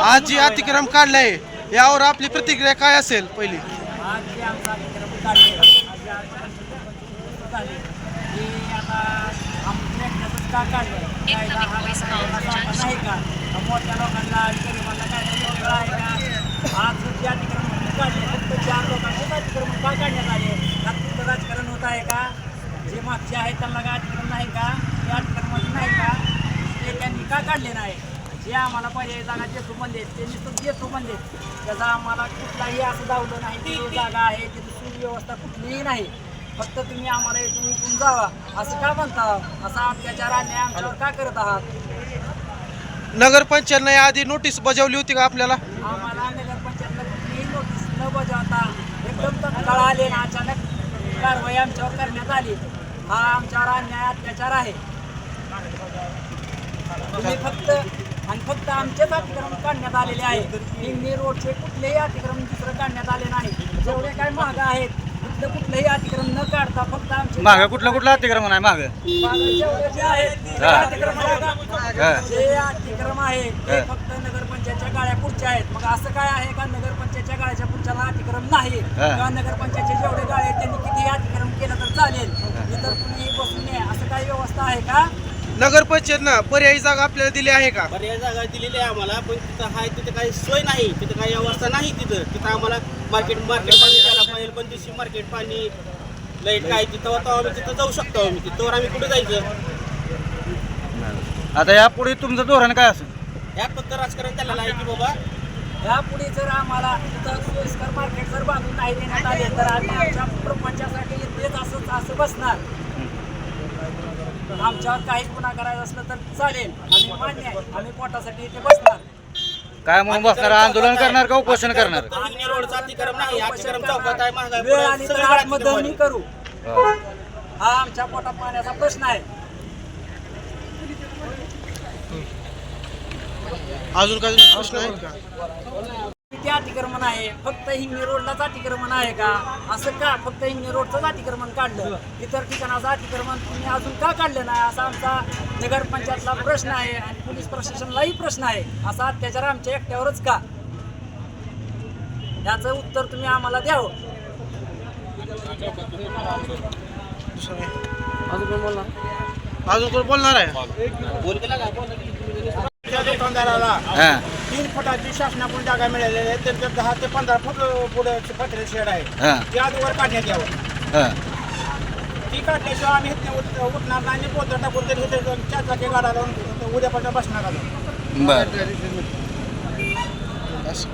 आज जी अतिक्रम काढलाय. यावर आपली प्रतिक्रिया काय असेल पहिली? आज जे आमचा कार्यक्रम काढले आज आमच्या कार्यक्रम झाले ते आता आमच्या एकट्याचंच का काढलं कायदा हा कसा नाही का मोठ्या लोकांना आणि गरिबांना कायदा वेगळा आहे का आज जे अतिक्रमण काढले फक्त चार लोकांचेच अतिक्रमण का काढण्यात आले त्यात राजकारण होत आहे का जे मागचे आहेत त्यांना काय अतिक्रमण नाही का ते अतिक्रमण नाही का ते त्यांनी का काढले नाही जे आम्हाला पर्यायी जागा देतो म्हणले ते नुसतं देतो म्हणले त्याचा आम्हाला कुठलाही असं दावलं नाही की ही जागा आहे तिथे सुव्यवस्था कुठलीही नाही. फक्त तुम्ही आम्हाला इथून इथून जावा असं का म्हणता? असा अत्याचार अन्याय आमच्यावर का करत आहात? नगरपंचायतनं आधी नोटीस बजावली होती का आपल्याला? आम्हाला नगरपंचायतला कुठलीही नोटीस न बजावता एकदम तत्काळ आले ना अचानक कारवाई आमच्यावर करण्यात आली. हा आमच्यावर अन्याय अत्याचार आहे. तुम्ही फक्त आणि फक्त आमचेच अतिक्रमण काढण्यात आलेले आहे हिंगणी रोडचे कुठलेही अतिक्रमण दुसरं काढण्यात आले नाही जेवढे काय मागं आहेत कुठलं कुठलंही अतिक्रमण न काढता फक्त आमचे माग कुठलं कुठलं अतिक्रमण आहे माग मागं जेवढे जे आहेत ते हा. अतिक्रमण आहे का? हा. जे अतिक्रम आहे ते हा. फक्त नगरपंचायतच्या गाळ्या पुढच्या आहेत मग असं काय आहे का नगरपंचायतच्या गाळ्याच्या पुढच्याला अतिक्रम नाही हा. किंवा नगरपंचायतचे जेवढे गाळे आहेत त्यांनी किती अतिक्रम केलं तर चालेल इतर कुणीही बसून नये असं काही व्यवस्था आहे का नगरपंचायतनं पर्यायी जागा आपल्याला दिली आहे का? पर्याय जागा दिलेली आहे आम्हाला पण तिथं आहे तिथं काही सोय नाही तिथं काही व्यवस्था नाही तिथं. तिथं आम्हाला मार्केट मार्केट पाणी द्यायला पाहिजे पण दिवशी मार्केट पाणी लाइट काय तिथं तेव्हा आम्ही तिथं जाऊ शकतो आम्ही. तिथं आम्ही कुठे जायचं? आता यापुढे तुमचं धोरण काय असेल? ह्यात फक्त राजकारण चाललेलं आहे की बाबा. यापुढे जर आम्हाला तिथं सोयीस्कर मार्केट जर बांधून नाही देण्यात आले तर आम्ही आमच्या प्रपंचासाठी तेच असंच असं बसणार. आमच्यावर काही गुन्हा करायचा असलं तर चालेल. आम्ही मान्य आहे. आम्ही पोटासाठी इथे बसणार. काय म्हणून बसणार आंदोलन करणार का उपोषण करणार? हिंगणी रोडचा अतिक्रम नाही अतिक्रम चौकात आहे महागाई वेळ सगळं अतिक्रम. करू. हो. हा आमच्या पोटात पाण्याचा प्रश्न आहे. अजून काही प्रश्न आहेत का? अतिक्रमण आहे. फक्त हिंगणी रोडलाच अतिक्रमण आहे का? असं का? फक्त हिंगणी रोडचंच अतिक्रमण काढलं? इतर ठिकाणाचं अतिक्रमण तुम्ही अजून का काढलं नाही? असा आमचा नगरपंचायतला प्रश्न आहे आणि पोलीस प्रशासनालाही प्रश्न आहे. असा अत्याचार आमच्या एकट्यावरच का? याचं उत्तर तुम्ही आम्हाला द्यावं अजून कोण बोलणार आहे? दुकानदाराला. हा. तीन फुटाची शासनाकडून जागा मिळालेली आहे. तर दहा ते पंधरा फूट पुढे पत्रे शेड आहे. हा. ते आजवर काढण्यात यावं. हा. ती काढल्याशिवाय आम्ही इथनं उठ- उठणार नाही. आणि पोतं टाकून तरी इथे चार चाकी गाडा लावून उद्यापर्यंत बसणार आलो बर. असं.